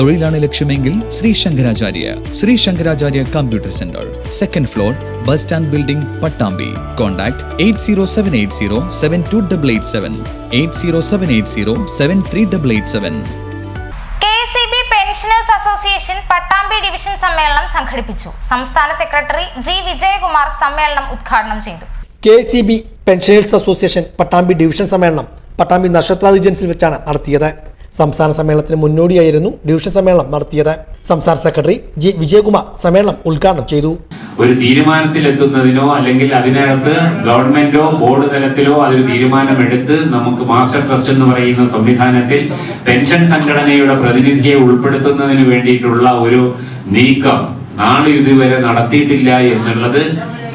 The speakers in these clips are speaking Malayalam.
തൊഴിലാണ് ലക്ഷ്യമെങ്കിൽ Shri Shankaracharya Shri Shankaracharya computer centre second floor bus stand building Pattambi. Contact eight zero seven eight zero seven two double eight seven eight zero seven eight zero seven three double eight seven K C B pensioners association Pattambi division സമ്മേളനം സംഘടിപ്പിച്ചു. സംസ്ഥാന സെക്രട്ടറി ജി വിജയകുമാർ സമ്മേളനം ഉദ്ഘാടനം ചെയ്തു. K C B pensioners association Pattambi division സമ്മേളനം പട്ടാമ്പി നക്ഷത്ര റീജൻസിൽ വെച്ചാണ് നടത്തിയത്. സംസ്ഥാന സമ്മേളനത്തിന് മുന്നോടിയായിരുന്നു ഡിവിഷൻ സമ്മേളനം നടത്തിയത്. സംസ്ഥാന സെക്രട്ടറി ജി വിജയകുമാർ സമ്മേളനം ഉദ്ഘാടനം ചെയ്തു. ഒരു തീരുമാനത്തിലെത്തുന്നതിനോ അല്ലെങ്കിൽ അതിനകത്ത് ഗവൺമെന്റോ ബോർഡ് തലത്തിലോ അതൊരു തീരുമാനമെടുത്ത് നമുക്ക് മാസ്റ്റർ ട്രസ്റ്റ് എന്ന് പറയുന്ന സംവിധാനത്തിൽ പെൻഷൻ സംഘടനയുടെ പ്രതിനിധിയെ ഉൾപ്പെടുത്തുന്നതിന് വേണ്ടിയിട്ടുള്ള ഒരു നീക്കം നാളെ ഇതുവരെ നടത്തിയിട്ടില്ല എന്നുള്ളത്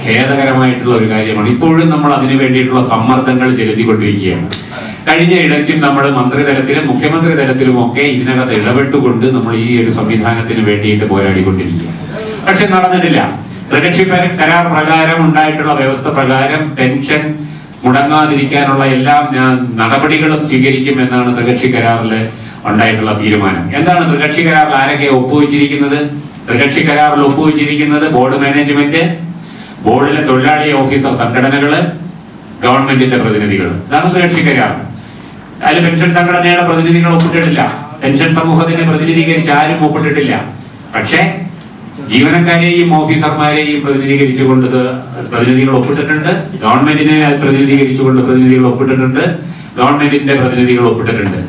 ഖേദകരമായിട്ടുള്ള ഒരു കാര്യമാണ്. ഇപ്പോഴും നമ്മൾ അതിനു വേണ്ടിയിട്ടുള്ള സമ്മർദ്ദങ്ങൾ ചെലുത്തിക്കൊണ്ടിരിക്കുകയാണ്. കഴിഞ്ഞ ഇടയ്ക്കും നമ്മൾ മന്ത്രിതലത്തിലും മുഖ്യമന്ത്രി തലത്തിലും ഒക്കെ ഇതിനകത്ത് ഇടപെട്ടുകൊണ്ട് നമ്മൾ ഈ ഒരു സംവിധാനത്തിന് വേണ്ടിയിട്ട് പോരാടിക്കൊണ്ടിരിക്കുക. പക്ഷെ നടന്നിട്ടില്ല. പര- കരാർ പ്രകാരം ഉണ്ടായിട്ടുള്ള വ്യവസ്ഥ പ്രകാരം പെൻഷൻ മുടങ്ങാതിരിക്കാനുള്ള എല്ലാ നടപടികളും സ്വീകരിക്കും എന്നാണ് ത്രികക്ഷി കരാറിൽ ഉണ്ടായിട്ടുള്ള തീരുമാനം. എന്താണ് ത്രികക്ഷി കരാറിൽ ആരൊക്കെ ഒപ്പുവെച്ചിരിക്കുന്നത്? ത്രികക്ഷി കരാറിൽ ഒപ്പുവെച്ചിരിക്കുന്നത് ബോർഡ് മാനേജ്മെന്റ് ബോർഡിലെ തൊഴിലാളി ഓഫീസർ സംഘടനകൾ ഗവൺമെന്റിന്റെ പ്രതിനിധികൾ ഇതാണ് ത്രികക്ഷി കരാർ. അതിൽ പെൻഷൻ സംഘടനയുടെ പ്രതിനിധികൾ ഒപ്പിട്ടിട്ടില്ല. പെൻഷൻ സമൂഹത്തിനെ പ്രതിനിധീകരിച്ച് ആരും ഒപ്പിട്ടിട്ടില്ല. പക്ഷേ ജീവനക്കാരെയും ഓഫീസർമാരെയും പ്രതിനിധീകരിച്ചുകൊണ്ട് പ്രതിനിധികൾ ഒപ്പിട്ടിട്ടുണ്ട്. ഗവൺമെന്റിനെ പ്രതിനിധീകരിച്ചുകൊണ്ട് പ്രതിനിധികൾ ഒപ്പിട്ടിട്ടുണ്ട്. ഗവൺമെന്റിന്റെ പ്രതിനിധികൾ ഒപ്പിട്ടിട്ടുണ്ട്.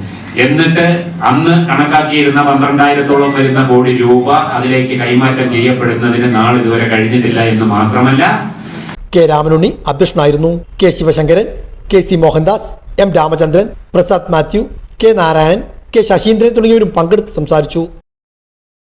എന്നിട്ട് അന്ന് കണക്കാക്കിയിരുന്ന പന്ത്രണ്ടായിരത്തോളം വരുന്ന കോടി രൂപ അതിലേക്ക് കൈമാറ്റം ചെയ്യപ്പെടുന്നതിന് നാൾ ഇതുവരെ കഴിഞ്ഞിട്ടില്ല എന്ന് മാത്രമല്ല. കെ രാമനുണ്ണി അധ്യക്ഷനായിരുന്നു. K Sivasankaran K C Mohandas M Ramachandran Prasad Mathew K Narayanan K Sasheendran തുടങ്ങിയവരും പങ്കെടുത്ത് സംസാരിച്ചു.